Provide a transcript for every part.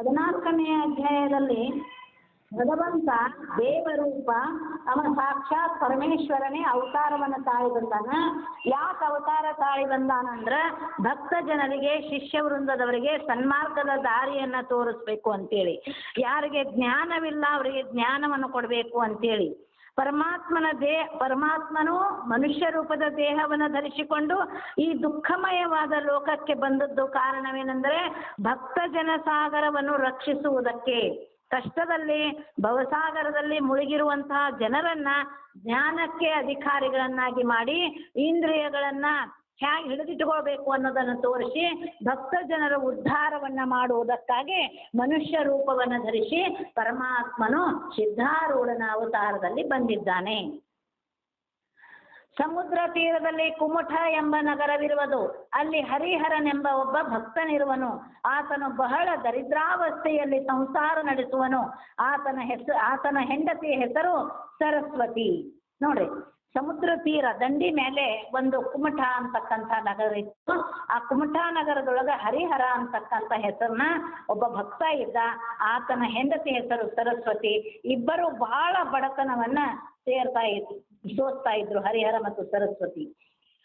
ಹದಿನಾಲ್ಕನೇ ಅಧ್ಯಾಯದಲ್ಲಿ ಭಗವಂತ ದೇವರೂಪ ಅವ ಸಾಕ್ಷಾತ್ ಪರಮೇಶ್ವರನೇ ಅವತಾರವನ್ನು ತಾಳಿ ಬಂದಾನ. ಯಾಕೆ ಅವತಾರ ತಾಳಿ ಬಂದಾನಂದ್ರ ಭಕ್ತ ಜನರಿಗೆ, ಶಿಷ್ಯ ವೃಂದದವರಿಗೆ ಸನ್ಮಾರ್ಗದ ದಾರಿಯನ್ನು ತೋರಿಸ್ಬೇಕು ಅಂತೇಳಿ. ಯಾರಿಗೆ ಜ್ಞಾನವಿಲ್ಲ ಅವರಿಗೆ ಜ್ಞಾನವನ್ನು ಕೊಡಬೇಕು ಅಂತೇಳಿ. ಪರಮಾತ್ಮನ ದೇ, ಪರಮಾತ್ಮನು ಮನುಷ್ಯ ರೂಪದ ದೇಹವನ್ನು ಧರಿಸಿಕೊಂಡು ಈ ದುಃಖಮಯವಾದ ಲೋಕಕ್ಕೆ ಬಂದದ್ದು ಕಾರಣವೇನೆಂದರೆ ಭಕ್ತ ಜನಸಾಗರವನ್ನು ರಕ್ಷಿಸುವುದಕ್ಕೆ. ಕಷ್ಟದಲ್ಲಿ, ಭವಸಾಗರದಲ್ಲಿ ಮುಳುಗಿರುವಂತಹ ಜನರನ್ನ ಜ್ಞಾನಕ್ಕೆ ಅಧಿಕಾರಿಗಳನ್ನಾಗಿ ಮಾಡಿ, ಇಂದ್ರಿಯಗಳನ್ನ ಹೇಗೆ ಹಿಡಿದಿಟ್ಟುಕೊಳ್ಬೇಕು ಅನ್ನೋದನ್ನು ತೋರಿಸಿ ಭಕ್ತ ಜನರ ಉದ್ಧಾರವನ್ನ ಮಾಡುವುದಕ್ಕಾಗಿ ಮನುಷ್ಯ ರೂಪವನ್ನು ಧರಿಸಿ ಪರಮಾತ್ಮನು ಸಿದ್ಧಾರೂಢನ ಅವತಾರದಲ್ಲಿ ಬಂದಿದ್ದಾನೆ. ಸಮುದ್ರ ತೀರದಲ್ಲಿ ಕುಮುಠ ಎಂಬ ನಗರವಿರುವುದು, ಅಲ್ಲಿ ಹರಿಹರನೆಂಬ ಒಬ್ಬ ಭಕ್ತನಿರುವನು, ಆತನು ಬಹಳ ದರಿದ್ರಾವಸ್ಥೆಯಲ್ಲಿ ಸಂಸಾರ ನಡೆಸುವನು. ಆತನ ಹೆಸರು ಆತನ ಹೆಂಡತಿಯ ಹೆಸರು ಸರಸ್ವತಿ. ನೋಡ್ರಿ ಸಮುದ್ರ ತೀರ, ದಂಡಿ ಮೇಲೆ ಒಂದು ಕುಮಠ ಅಂತಕ್ಕಂಥ ನಗರ ಇತ್ತು. ಆ ಕುಮಠ ನಗರದೊಳಗೆ ಹರಿಹರ ಅಂತಕ್ಕಂಥ ಹೆಸರನ್ನ ಒಬ್ಬ ಭಕ್ತ ಇದ್ದ. ಆತನ ಹೆಂಡತಿ ಹೆಸರು ಸರಸ್ವತಿ. ಇಬ್ಬರು ಬಹಳ ಬಡತನವನ್ನ ಸೇರ್ತಾ ಇದ್ರು ಸೋಸ್ತಾ ಇದ್ರು ಹರಿಹರ ಮತ್ತು ಸರಸ್ವತಿ.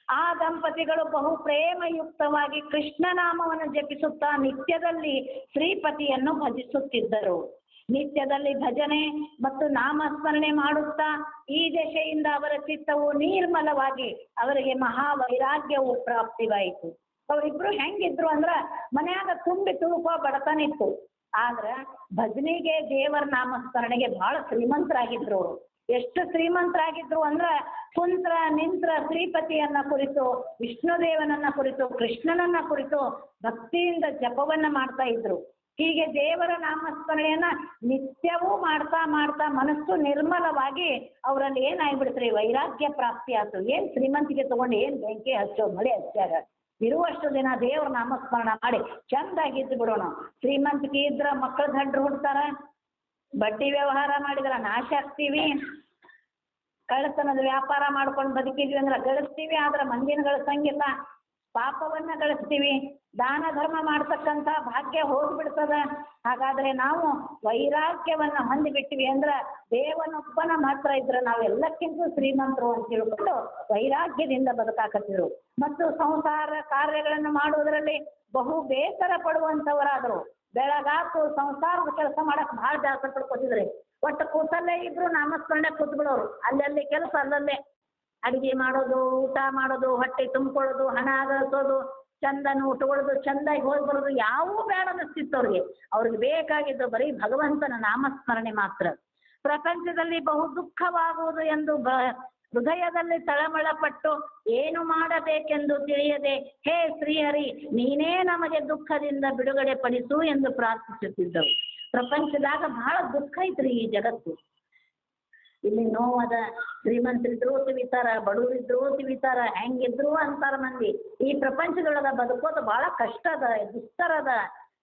ಆ ದಂಪತಿಗಳು ಬಹು ಪ್ರೇಮಯುಕ್ತವಾಗಿ ಕೃಷ್ಣ ನಾಮವನ್ನು ಜಪಿಸುತ್ತಾ ನಿತ್ಯದಲ್ಲಿ ಶ್ರೀಪತಿಯನ್ನು ಭಜಿಸುತ್ತಿದ್ದರು. ನಿತ್ಯದಲ್ಲಿ ಭಜನೆ ಮತ್ತು ನಾಮಸ್ಮರಣೆ ಮಾಡುತ್ತಾ ಈ ದಶೆಯಿಂದ ಅವರ ಚಿತ್ತವು ನಿರ್ಮಲವಾಗಿ ಅವರಿಗೆ ಮಹಾ ವೈರಾಗ್ಯವು ಪ್ರಾಪ್ತಿವಾಯಿತು ಅವರಿಬ್ರು ಹೆಂಗಿದ್ರು ಅಂದ್ರ ಮನ್ಯಾಗ ತುಂಬಿ ತುಳುಕೋ ಬಡತನ ಇತ್ತು ಆದ್ರ ಭಜನೆಗೆ ದೇವರ ನಾಮಸ್ಮರಣೆಗೆ ಬಹಳ ಶ್ರೀಮಂತರಾಗಿದ್ರು ಅವರು. ಎಷ್ಟು ಶ್ರೀಮಂತರಾಗಿದ್ರು ಅಂದ್ರ ಕುಂತ್ರ, ನಿಂತ್ರ, ಶ್ರೀಪತಿಯನ್ನ ಕುರಿತು, ವಿಷ್ಣುದೇವನನ್ನ ಕುರಿತು, ಕೃಷ್ಣನನ್ನ ಕುರಿತು ಭಕ್ತಿಯಿಂದ ಜಪವನ್ನ ಮಾಡ್ತಾ ಇದ್ರು. ಹೀಗೆ ದೇವರ ನಾಮಸ್ಮರಣೆಯನ್ನ ನಿತ್ಯವೂ ಮಾಡ್ತಾ ಮಾಡ್ತಾ ಮನಸ್ಸು ನಿರ್ಮಲವಾಗಿ ಅವರಲ್ಲಿ ಏನಾಗ್ಬಿಡ್ತಾರೆ? ವೈರಾಗ್ಯ ಪ್ರಾಪ್ತಿ ಆಯ್ತು ಏನ್ ಶ್ರೀಮಂತಿಗೆ ತಗೊಂಡು ಏನ್ ಬೆಂಕಿ ಹಚ್ಚೋ, ಮಳೆ ಹಚ್ಚಾರ? ಇರುವಷ್ಟು ದಿನ ದೇವ್ರ ನಾಮಸ್ಮರಣ ಮಾಡಿ ಚಂದಾಗಿದ್ದು ಬಿಡೋಣ. ಶ್ರೀಮಂತಿಕೆ ಇದ್ರ ಮಕ್ಕಳ ದಂಡ್ರು ಹುಡ್ತಾರ? ಬಡ್ಡಿ ವ್ಯವಹಾರ ಮಾಡಿದ್ರ ನಾಶ ಆಗ್ತೀವಿ. ಕಳ್ಳತನದ ವ್ಯಾಪಾರ ಮಾಡ್ಕೊಂಡು ಬದುಕಿದ್ವಿ ಅಂದ್ರೆ ಗಳಿಸ್ತೀವಿ, ಆದ್ರೆ ಮಂದಿನ ಗಳಿಸಂಗಿಲ್ಲ. ಪಾಪವನ್ನ ಗಳಿಸ್ತೀವಿ, ದಾನ ಧರ್ಮ ಮಾಡ್ತಕ್ಕಂಥ ಭಾಗ್ಯ ಹೋಗ್ಬಿಡ್ತದ. ಹಾಗಾದ್ರೆ ನಾವು ವೈರಾಗ್ಯವನ್ನ ಹೊಂದಿಬಿಟ್ಟಿವಿ ಅಂದ್ರೆ ದೇವನೊಬ್ಬನ ಮಾತ್ರ ಇದ್ರೆ ನಾವೆಲ್ಲಕ್ಕಿಂತ ಶ್ರೀಮಂತರು ಅಂತ ತಿಳ್ಕೊಂಡು ವೈರಾಗ್ಯದಿಂದ ಬದುಕಾಕತ್ತಿದ್ರು. ಮತ್ತು ಸಂಸಾರ ಕಾರ್ಯಗಳನ್ನು ಮಾಡುವುದರಲ್ಲಿ ಬಹು ಬೇಸರ ಪಡುವಂಥವರಾದರು. ಬೆಳಗಾತು ಸಂಸಾರದ ಕೆಲಸ ಮಾಡಕ್ ಭಾಳ ಜಾಸ್ತಿ ಪಡ್ಕೊತಿದ್ರಿ. ಒಟ್ಟು ಕೂತಲ್ಲೇ ಇದ್ರು ನಾಮಸ್ಮರಣೆ ಕೂತ್ಬಿಡೋರು. ಅಲ್ಲಲ್ಲಿ ಕೆಲಸ, ಅಲ್ಲಲ್ಲೇ ಅಡಿಗೆ ಮಾಡೋದು, ಊಟ ಮಾಡೋದು, ಹೊಟ್ಟೆ ತುಂಬಿಕೊಳ್ಳೋದು, ಹಣ ಗಳಿಸೋದು, ಚಂದನ ಉಟ್ಕೊಳ್ಳೋದು, ಚಂದಾಗಿ ಹೋಗಿ ಬರೋದು ಯಾವೂ ಬೇಡ ಅನ್ನಿಸ್ತಿತ್ತು ಅವ್ರಿಗೆ. ಅವ್ರಿಗೆ ಬೇಕಾಗಿದ್ದು ಬರೀ ಭಗವಂತನ ನಾಮಸ್ಮರಣೆ ಮಾತ್ರ. ಪ್ರಪಂಚದಲ್ಲಿ ಬಹು ದುಃಖವಾಗುವುದು ಎಂದು ಬ, ಹೃದಯದಲ್ಲಿ ತಳಮಳಪಟ್ಟು ಏನು ಮಾಡಬೇಕೆಂದು ತಿಳಿಯದೆ, ಹೇ ಶ್ರೀಹರಿ, ನೀನೇ ನಮಗೆ ದುಃಖದಿಂದ ಬಿಡುಗಡೆ ಪಡಿಸು ಎಂದು ಪ್ರಾರ್ಥಿಸುತ್ತಿದ್ದವು. ಪ್ರಪಂಚದಾಗ ಬಹಳ ದುಃಖ ಐತ್ರಿ ಈ ಜಗತ್ತು. ಇಲ್ಲಿ ನೋವದ ಶ್ರೀಮಂತರಿದ್ರು ತಿವಿತಾರ ಬಡವರಿದ್ರು ತಿವಿತಾರ ಹೆಂಗಿದ್ರೂ ಅಂತಾರ ಮಂದಿ. ಈ ಪ್ರಪಂಚದೊಳಗ ಬದುಕೋದು ಬಹಳ ಕಷ್ಟ ಅದ, ದುಸ್ತರ ಅದ.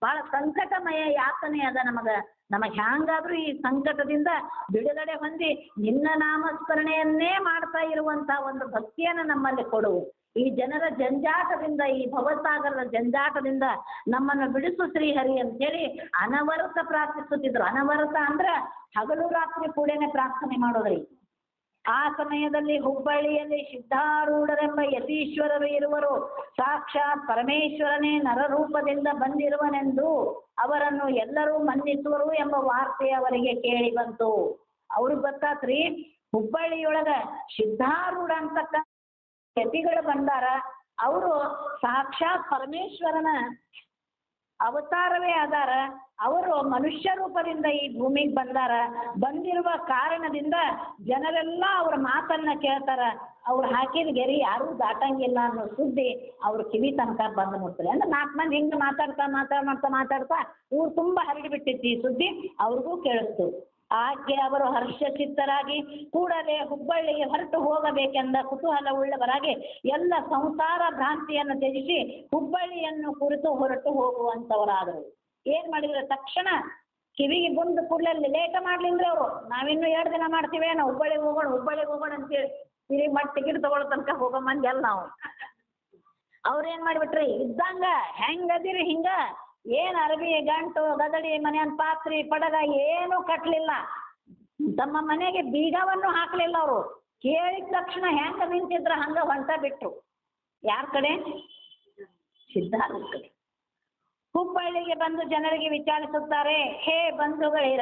ಬಹಳ ಸಂಕಟಮಯ ಯಾತನೆ ಅದ ನಮಗ. ನಮಗೆ ಹ್ಯಾಂಗಾದ್ರೂ ಈ ಸಂಕಟದಿಂದ ಬಿಡುಗಡೆ ಹೊಂದಿ ನಿನ್ನ ನಾಮಸ್ಮರಣೆಯನ್ನೇ ಮಾಡ್ತಾ ಇರುವಂತ ಒಂದು ಭಕ್ತಿಯನ್ನ ನಮ್ಮಲ್ಲಿ ಕೊಡು. ಈ ಜನರ ಜಂಜಾಟದಿಂದ, ಈ ಭವಸಾಗರದ ಜಂಜಾಟದಿಂದ ನಮ್ಮನ್ನು ಬಿಡಿಸು ಶ್ರೀಹರಿ ಅಂತೇಳಿ ಅನವರತ ಪ್ರಾರ್ಥಿಸುತ್ತಿದ್ರು. ಅನವರತ ಅಂದ್ರ ಹಗಲು ರಾತ್ರಿ ಕೂಡೇನೆ ಪ್ರಾರ್ಥನೆ ಮಾಡೋದ್ರಿ. ಆ ಸಮಯದಲ್ಲಿ ಹುಬ್ಬಳ್ಳಿಯಲ್ಲಿ ಸಿದ್ಧಾರೂಢರೆಂಬ ಯತೀಶ್ವರರು ಇರುವರು. ಸಾಕ್ಷಾತ್ ಪರಮೇಶ್ವರನೇ ನರರೂಪದಿಂದ ಬಂದಿರುವನೆಂದು ಅವರನ್ನು ಎಲ್ಲರೂ ಮನ್ನಿಸುವರು ಎಂಬ ವಾರ್ತೆ ಅವರಿಗೆ ಕೇಳಿ ಬಂತು. ಅವ್ರಿಗೆ ಗೊತ್ತಾತ್ರಿ, ಹುಬ್ಬಳ್ಳಿಯೊಳಗ ಸಿದ್ಧಾರೂಢ ಅಂತಕ್ಕ ಯತಿಗಳು ಬಂದಾರ, ಅವರು ಸಾಕ್ಷಾತ್ ಪರಮೇಶ್ವರನ ಅವತಾರವೇ ಅದಾರ ಅವರು ಮನುಷ್ಯ ರೂಪದಿಂದ ಈ ಭೂಮಿಗೆ ಬಂದಾರ. ಬಂದಿರುವ ಕಾರಣದಿಂದ ಜನರೆಲ್ಲ ಅವ್ರ ಮಾತನ್ನ ಕೇಳ್ತಾರ. ಅವ್ರು ಹಾಕಿದ ಗೆರಿ ಯಾರೂ ದಾಟಂಗಿಲ್ಲ ಅನ್ನೋ ಸುದ್ದಿ ಅವ್ರ ಕಿವಿ ತನಕ ಬಂದು ಮುಟ್ತದೆ. ಅಂದ್ರೆ ನಾಲ್ಕು ಮಂದಿ ಹಿಂಗೆ ಮಾತಾಡ್ತಾ ಮಾತಾಡ್ತಾ ಮಾತಾಡ್ತಾ ಊರು ತುಂಬ ಹರಡಿಬಿಟ್ಟಿತ್ತು ಈ ಸುದ್ದಿ. ಅವ್ರಿಗೂ ಕೇಳಿಸ್ತು. ಆಕೆ ಅವರು ಹರ್ಷಚಿತ್ತರಾಗಿ ಕೂಡಲೇ ಹುಬ್ಬಳ್ಳಿಗೆ ಹೊರಟು ಹೋಗಬೇಕೆಂದ ಕುತೂಹಲ ಉಳ್ಳವರಾಗಿ ಎಲ್ಲ ಸಂಸಾರ ಭ್ರಾಂತಿಯನ್ನು ತ್ಯಜಿಸಿ ಹುಬ್ಬಳ್ಳಿಯನ್ನು ಕುರಿತು ಹೊರಟು ಹೋಗುವಂಥವರಾದರು. ಏನ್ ಮಾಡಿದ್ರೆ ತಕ್ಷಣ ಕಿವಿಗೆ ಬಂದು ಕೂಡಲೇ ಲೇಟ ಮಾಡ್ಲಿಂದ್ರೆ ಅವರು, ನಾವಿನ್ನು ಎರಡು ದಿನ ಮಾಡ್ತೀವಿ ನಾವು ಹುಬ್ಬಳ್ಳಿಗೆ ಹೋಗೋಣ ಹುಬ್ಬಳ್ಳಿಗೆ ಹೋಗೋಣ ಅಂತೇಳಿ ತಿರುಗಿ ಮತ್ತೆ ಟಿಕೆಟ್ ತಗೊಳ್ಳೋ ತನಕ ಹೋಗೋ ಮಂದಿ ಅಲ್ಲ ನಾವು. ಅವ್ರೇನ್ ಮಾಡ್ಬಿಟ್ರಿ, ಇದ್ದಂಗ ಹೆಂಗೆ ಅದಿರಿ ಹಿಂಗ ಏನು ಅರಬಿ ಗಂಟು, ಗದಡಿ, ಮನೆಯನ್ ಪಾತ್ರಿ, ಪಡಗ ಏನೂ ಕಟ್ಟಲಿಲ್ಲ ತಮ್ಮ ಮನೆಗೆ ಬೀಗವನ್ನು ಹಾಕಲಿಲ್ಲ ಅವರು. ಕೇಳಿದ ತಕ್ಷಣ ಹೆಂಗೆ ನಿಂತಿದ್ರ ಹಂಗೆ ಹೊಂಟ ಬಿಟ್ರು. ಯಾರ ಕಡೆ? ಸಿದ್ಧಾರ್ಥ ಕಡೆ. ಹುಬ್ಬಳ್ಳಿಗೆ ಬಂದು ಜನರಿಗೆ ವಿಚಾರಿಸುತ್ತಾರೆ, ಹೇ ಬಂಧುಗಳಿರ,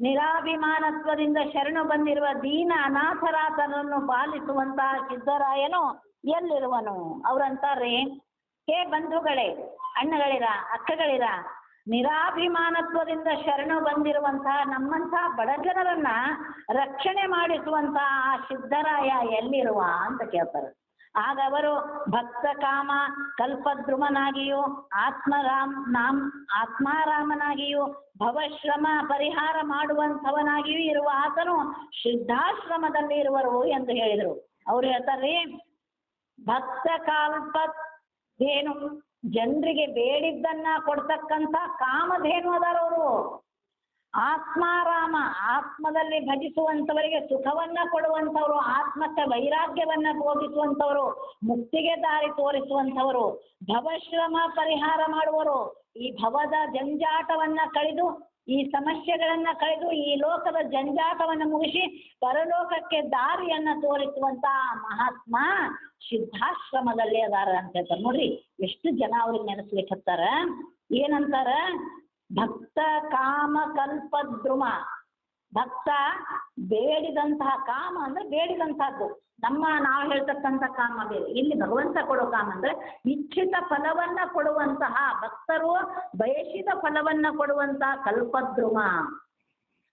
ನಿರಾಭಿಮಾನತ್ವದಿಂದ ಶರಣು ಬಂದಿರುವ ದೀನ ಅನಾಥರಾತನನ್ನು ಪಾಲಿಸುವಂತಹ ಸಿದ್ಧರಾಯನು ಎಲ್ಲಿರುವನು? ಅವ್ರಂತಾರೆ ಹೇ ಬಂಧುಗಳೇ, ಅಣ್ಣಗಳಿರ, ಅಕ್ಕಗಳಿರ, ನಿರಾಭಿಮಾನತ್ವದಿಂದ ಶರಣು ಬಂದಿರುವಂತಹ ನಮ್ಮಂತಹ ಬಡ ಜನರನ್ನ ರಕ್ಷಣೆ ಮಾಡಿಸುವಂತಹ ಆ ಸಿದ್ಧರಾಯ ಎಲ್ಲಿರುವ ಅಂತ ಕೇಳ್ತಾರೆ. ಆಗ ಅವರು ಭಕ್ತ ಕಾಮ ಕಲ್ಪದ್ರುಮನಾಗಿಯೂ, ಆತ್ಮರಾಮ್, ನಾಮ್, ಆತ್ಮಾರಾಮನಾಗಿಯೂ, ಭವಶ್ರಮ ಪರಿಹಾರ ಮಾಡುವಂಥವನಾಗಿಯೂ ಇರುವ ಆತನು ಸಿದ್ಧಾಶ್ರಮದಲ್ಲಿ ಇರುವರು ಎಂದು ಹೇಳಿದರು. ಅವ್ರು ಹೇಳ್ತಾರೆ ಭಕ್ತ ಕಾಲ್ಪಧೇನು ಜನರಿಗೆ ಬೇಡಿದ್ದನ್ನ ಕೊಡ್ತಕ್ಕಂಥ ಕಾಮಧೇನು ಅದಾರವರು ಆತ್ಮಾರಾಮ, ಆತ್ಮದಲ್ಲಿ ಭಜಿಸುವಂಥವರಿಗೆ ಸುಖವನ್ನ ಕೊಡುವಂಥವರು, ಆತ್ಮಕ್ಕೆ ವೈರಾಗ್ಯವನ್ನ ಬೋಧಿಸುವಂಥವರು ಮುಕ್ತಿಗೆ ದಾರಿ ತೋರಿಸುವಂಥವರು, ಭವಶ್ರಮ ಪರಿಹಾರ ಮಾಡುವರು ಈ ಭವದ ಜಂಜಾಟವನ್ನ ಕಳೆದು ಈ ಸಮಸ್ಯೆಗಳನ್ನ ಕಳೆದು ಈ ಲೋಕದ ಜಂಜಾಟವನ್ನು ಮುಗಿಸಿ ಪರಲೋಕಕ್ಕೆ ದಾರಿಯನ್ನ ತೋರಿಸುವಂತ ಮಹಾತ್ಮ ಸಿದ್ಧಾಶ್ರಮದಲ್ಲಿ ಅದಾರ ಅಂತ ಹೇಳ್ತಾರೆ. ನೋಡ್ರಿ, ಎಷ್ಟು ಜನ ಅವ್ರಿಗೆ ನೆನೆಸ್ಲಿಕ್ಕತ್ತಾರ ಏನಂತಾರ? ಭಕ್ತ ಕಾಮ ಕಲ್ಪದ್ರುಮ ಭಕ್ತ ಬೇಡಿದಂತಹ ಕಾಮ ಅಂದ್ರೆ ಬೇಡಿದಂತಹದ್ದು ನಮ್ಮ ನಾವು ಹೇಳ್ತಕ್ಕಂಥ ಕಾಮ ಬೇರೆ. ಇಲ್ಲಿ ಭಗವಂತ ಕೊಡೋ ಕಾಮ ಅಂದ್ರೆ ಇಚ್ಛಿತ ಫಲವನ್ನ ಕೊಡುವಂತಹ, ಭಕ್ತರು ಬಯಸಿದ ಫಲವನ್ನ ಕೊಡುವಂತಹ ಕಲ್ಪದ್ರುಮ.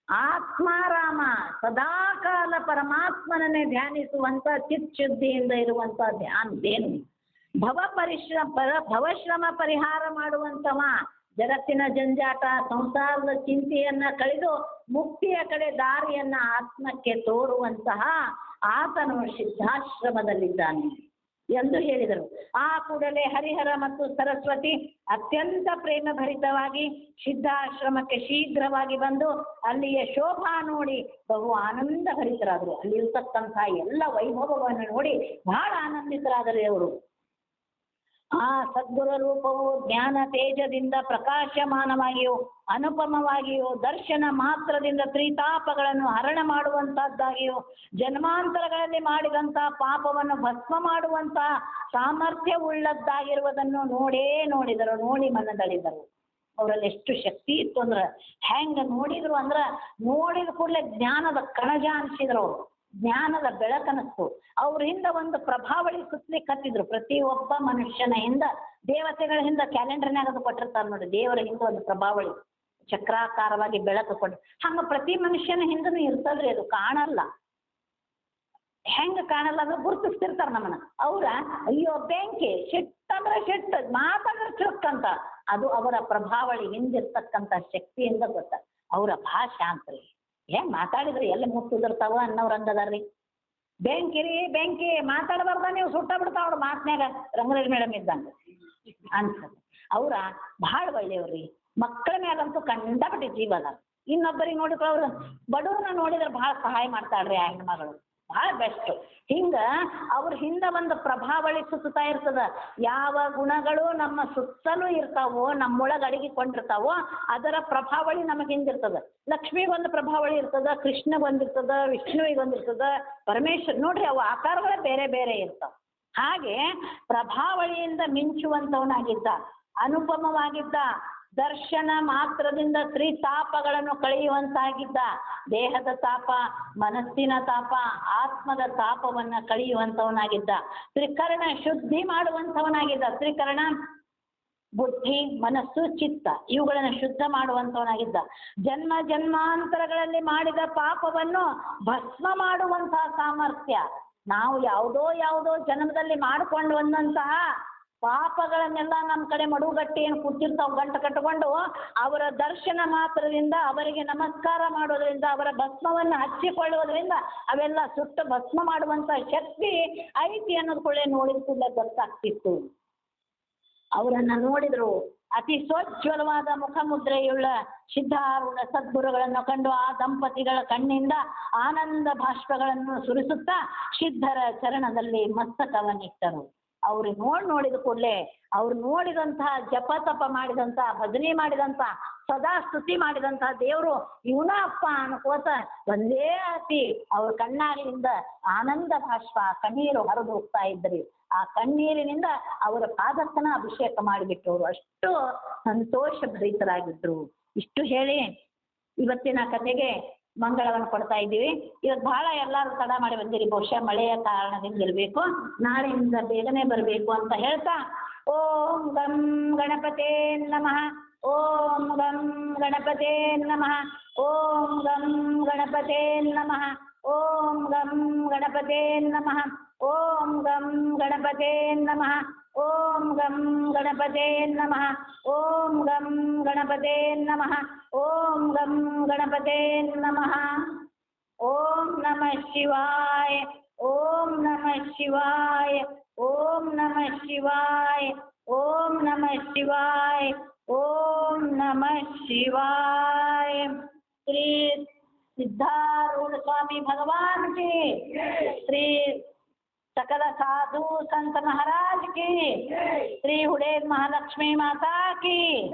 ಆತ್ಮಾರಾಮ, ಸದಾಕಾಲ ಪರಮಾತ್ಮನನ್ನೇ ಧ್ಯಾನಿಸುವಂತ ಚಿತ್ಶುದ್ಧಿಯಿಂದ ಇರುವಂತ ಧ್ಯಾನ ಭವ ಪರಿಶ್ರಮ, ಪರ ಭವಶ್ರಮ ಪರಿಹಾರ ಮಾಡುವಂತವ. ಜಗತ್ತಿನ ಜಂಜಾಟ, ಸಂಸಾರದ ಚಿಂತೆಯನ್ನ ಕಳೆದು ಮುಕ್ತಿಯ ಕಡೆ ದಾರಿಯನ್ನ ಆತ್ಮಕ್ಕೆ ತೋರುವಂತಹ ಆತನು ಸಿದ್ಧಾಶ್ರಮದಲ್ಲಿದ್ದಾನೆ ಎಂದು ಹೇಳಿದರು. ಆ ಕೂಡಲೇ ಹರಿಹರ ಮತ್ತು ಸರಸ್ವತಿ ಅತ್ಯಂತ ಪ್ರೇಮ ಭರಿತವಾಗಿ ಸಿದ್ಧಾಶ್ರಮಕ್ಕೆ ಶೀಘ್ರವಾಗಿ ಬಂದು ಅಲ್ಲಿಯ ಶೋಭಾ ನೋಡಿ ಬಹು ಆನಂದ ಭರಿತರಾದರು ಅಲ್ಲಿರ್ತಕ್ಕಂಥ ಎಲ್ಲ ವೈಭವವನ್ನು ನೋಡಿ ಬಹಳ ಆನಂದಿತರಾದರು ಅವರು ಆ ಸದ್ಗುರು ರೂಪವು ಜ್ಞಾನ ತೇಜದಿಂದ ಪ್ರಕಾಶಮಾನವಾಗಿಯೂ ಅನುಪಮವಾಗಿಯೂ ದರ್ಶನ ಮಾತ್ರದಿಂದ ತ್ರಿತಾಪಗಳನ್ನು ಹರಣ ಮಾಡುವಂತಹದ್ದಾಗಿಯೂ ಜನ್ಮಾಂತರಗಳಲ್ಲಿ ಮಾಡಿದಂಥ ಪಾಪವನ್ನು ಭಸ್ಮ ಮಾಡುವಂತ ಸಾಮರ್ಥ್ಯವುಳ್ಳದ್ದಾಗಿರುವುದನ್ನು ನೋಡೇ ನೋಡಿದರು, ನೋಡಿ ಮನದಳಿದರು ಅವರಲ್ಲಿ ಎಷ್ಟು ಶಕ್ತಿ ಇತ್ತು ಅಂದ್ರೆ, ಹೆಂಗ ನೋಡಿದ್ರು ಅಂದ್ರೆ, ನೋಡಿದ ಕೂಡಲೇ ಜ್ಞಾನದ ಕಣಜ ಅನಿಸಿದ್ರು ಅವರು. ಜ್ಞಾನದ ಬೆಳಕನಸ್ತು. ಅವ್ರ ಹಿಂದ ಒಂದು ಪ್ರಭಾವಳಿ ಸುತ್ತಲಿಕತ್ತಿದ್ರು ಪ್ರತಿ ಪ್ರತಿಯೊಬ್ಬ ಮನುಷ್ಯನ ಹಿಂದ, ದೇವತೆಗಳ ಹಿಂದ ಕ್ಯಾಲೆಂಡರ್ನಾಗ ಅದು ಕೊಟ್ಟಿರ್ತಾರೆ ನೋಡಿ, ದೇವರ ಹಿಂದೆ ಒಂದು ಪ್ರಭಾವಳಿ, ಚಕ್ರಾಕಾರವಾಗಿ ಬೆಳಕು ಕೊಟ್ಟು, ಹಂಗ ಪ್ರತಿ ಮನುಷ್ಯನ ಹಿಂದೂ ಇರ್ತದ್ರಿ ಅದು, ಕಾಣಲ್ಲ. ಹೆಂಗ ಕಾಣಲ್ಲ ಅಂದ್ರೆ ಗುರುತಿಸ್ತಿರ್ತಾರ ನಮ್ಮನ್ನ. ಅವ್ರ, ಅಯ್ಯೋ ಬೆಂಕಿ ಸಿಟ್ಟಂದ್ರೆ ಶಿಟ್ ಮಾತಂದ್ರೆ ಚುಕ್ ಅಂತ. ಅದು ಅವರ ಪ್ರಭಾವಳಿ ಹಿಂದಿರ್ತಕ್ಕಂತ ಶಕ್ತಿಯಿಂದ ಗೊತ್ತ. ಅವರ ಭಾಷಾ ಅಂತ್ರಿ ಏನ್ ಮಾತಾಡಿದ್ರೆ? ಎಲ್ಲಿ ಮುಟ್ಟುದಿರ್ತಾವ ಅನ್ನೋರು ಹಂಗದಾರ್ರಿ ಬೆಂಕಿ ರೀ ಬೆಂಕಿ, ಮಾತಾಡಬಾರ್ದ ನೀವು ಸುಟ್ಟ ಬಿಡ್ತಾವ ಅವ್ರ ಮಾತ್ನ್ಯಾಗ ರಂಗರಾಜ್ ಮೇಡಮ್ ಇದ್ದಂಗ. ಅನ್ಸತ್ತೆ. ಅವ್ರ ಭಾಳ ಒಳ್ಳೆಯವ್ರಿ ಮಕ್ಕಳ ಮ್ಯಾಗಂತೂ ಕಂಡಪಟ್ಟಿ ಜೀವ ಅದ. ಇನ್ನೊಬ್ಬರಿಗೆ ನೋಡಿದ್ರೆ ಅವ್ರು ಬಡವ್ರನ್ನ ನೋಡಿದ್ರೆ ಭಾಳ ಸಹಾಯ ಮಾಡ್ತಾಳ್ರಿ ಆ ಹೆಣ್ಮಗಳು ಭಾಳ ಬೆಸ್ಟ್ ಹಿಂಗ ಅವ್ರ ಹಿಂದ ಒಂದು ಪ್ರಭಾವಳಿ ಸುತ್ತಾ ಇರ್ತದ. ಯಾವ ಗುಣಗಳು ನಮ್ಮ ಸುತ್ತಲೂ ಇರ್ತಾವೋ, ನಮ್ಮೊಳಗೆ ಅಡಗಿಕೊಂಡಿರ್ತಾವೋ, ಅದರ ಪ್ರಭಾವಳಿ ನಮಗೆ ಹಿಂದಿರ್ತದ. ಲಕ್ಷ್ಮಿಗೆ ಒಂದು ಪ್ರಭಾವಳಿ ಇರ್ತದ, ಕೃಷ್ಣಗ್ ಒಂದಿರ್ತದ ವಿಷ್ಣುವಿಗೆ ಒಂದಿರ್ತದ ಪರಮೇಶ್ವರ್ ನೋಡ್ರಿ ಅವು ಆಕಾರಗಳೇ ಬೇರೆ ಬೇರೆ ಇರ್ತಾವ. ಹಾಗೆ ಪ್ರಭಾವಳಿಯಿಂದ ಮಿಂಚುವಂತವನಾಗಿದ್ದ, ಅನುಪಮವಾಗಿದ್ದ ದರ್ಶನ ಮಾತ್ರದಿಂದ ತ್ರಿತಾಪಗಳನ್ನು ಕಳೆಯುವಂತಾಗಿದ್ದ ದೇಹದ ತಾಪ, ಮನಸ್ಸಿನ ತಾಪ, ಆತ್ಮದ ತಾಪವನ್ನ ಕಳೆಯುವಂತವನಾಗಿದ್ದ ತ್ರಿಕರಣ ಶುದ್ಧಿ ಮಾಡುವಂತವನಾಗಿದ್ದ ತ್ರಿಕರಣ ಬುದ್ಧಿ, ಮನಸ್ಸು, ಚಿತ್ತ ಇವುಗಳನ್ನು ಶುದ್ಧ ಮಾಡುವಂತವನಾಗಿದ್ದ ಜನ್ಮ ಜನ್ಮಾಂತರಗಳಲ್ಲಿ ಮಾಡಿದ ಪಾಪವನ್ನು ಭಸ್ಮ ಮಾಡುವಂತಹ ಸಾಮರ್ಥ್ಯ ನಾವು ಯಾವುದೋ ಯಾವುದೋ ಜನ್ಮದಲ್ಲಿ ಮಾಡಿಕೊಂಡು ಬಂದಂತಹ ಪಾಪಗಳನ್ನೆಲ್ಲ ನಮ್ಮ ಕಡೆ ಮಡುಗಟ್ಟಿ ಏನು ಕೂತಿರ್ತಾವ ಗಂಟು ಕಟ್ಟಿಕೊಂಡು ಅವರ ದರ್ಶನ ಮಾತ್ರದಿಂದ ಅವರಿಗೆ ನಮಸ್ಕಾರ ಮಾಡೋದ್ರಿಂದ ಅವರ ಭಸ್ಮವನ್ನು ಹಚ್ಚಿಕೊಳ್ಳುವುದರಿಂದ ಅವೆಲ್ಲ ಸುಟ್ಟು ಭಸ್ಮ ಮಾಡುವಂಥ ಶಕ್ತಿ ಐತಿ ಅನ್ನೋದು ಕೂಡ ನೋಡಿದ ಕೂಡಲೇ ಗೊತ್ತಾಗ್ತಿತ್ತು. ಅವರನ್ನ ನೋಡಿದ್ರು ಅತಿ ಸ್ವಜ್ವಲವಾದ ಮುಖಮುದ್ರೆಯುಳ್ಳ ಸಿದ್ಧಾರೂಢ ಸದ್ಗುರುಗಳನ್ನು ಕಂಡು ಆ ದಂಪತಿಗಳ ಕಣ್ಣಿಂದ ಆನಂದ ಭಾಷ್ಪಗಳನ್ನು ಸುರಿಸುತ್ತಾ ಸಿದ್ಧರ ಚರಣದಲ್ಲಿ ಮಸ್ತಕವನ್ನಿಟ್ಟರು. ಅವ್ರು ನೋಡಿ ನೋಡಿದ ಕೂಡಲೇ, ಅವ್ರು ನೋಡಿದಂತಹ ಜಪ ತಪ ಮಾಡಿದಂತ ಭಜನೆ ಮಾಡಿದಂತ ಸದಾ ಸ್ತುತಿ ಮಾಡಿದಂತಹ ದೇವರು ಇವನ ಅಪ್ಪ ಅನ್ಕೋತ ಒಂದೇ ಅತಿ ಅವ್ರ ಕಣ್ಣಾಗ್ಲಿಂದ ಆನಂದ ಬಾಷ್ಪ ಕಣ್ಣೀರು ಹರಿದು ಹೋಗ್ತಾ ಇದ್ರಿ. ಆ ಕಣ್ಣೀರಿನಿಂದ ಅವರ ಪಾದಕ್ಕನ ಅಭಿಷೇಕ ಮಾಡಿಬಿಟ್ರು ಅಷ್ಟು ಸಂತೋಷ ಭರಿತರಾಗಿದ್ರು ಇಷ್ಟು ಹೇಳಿ, ಇವತ್ತಿನ ಕಥೆಗೆ ಮಂಗಳವನ್ನು ಕೊಡ್ತಾ ಇದ್ದೀವಿ. ಇವತ್ತು ಬಹಳ ಎಲ್ಲರೂ ತಡ ಮಾಡಿ ಬಂದಿರಿ. ಬಹುಶಃ ಮಳೆಯ ಕಾರಣದಿಂದ ಇರಬೇಕು ನಾಳೆಯಿಂದ ಬೇಗನೆ ಬರಬೇಕು ಅಂತ ಹೇಳ್ತಾ, ಓಂ ಗಂ ಗಣಪತೇ ನಮಃ. ಓಂ ಗಂ ಗಣಪತೇ ನಮಃ. ಓಂ ಗಂ ಗಣಪತೇ ನಮಃ. ಓಂ ಗಂ ಗಣಪತೇ ನಮಃ. ಓಂ ಗಂ ಗಣಪತೇ ನಮಃ. ओम गम गणपते नमः। ओम गम गणपते नमः। ओम गम गणपते नमः। ओम नमः शिवाय। ओम नमः शिवाय। ओम नमः शिवाय। ओम नमः शिवाय। ओम नमः शिवाय। श्री सिद्धारूढ़ स्वामी भगवान के। श्री सकल साधु संत महाराज की। श्री हुड़े महालक्ष्मी माता की।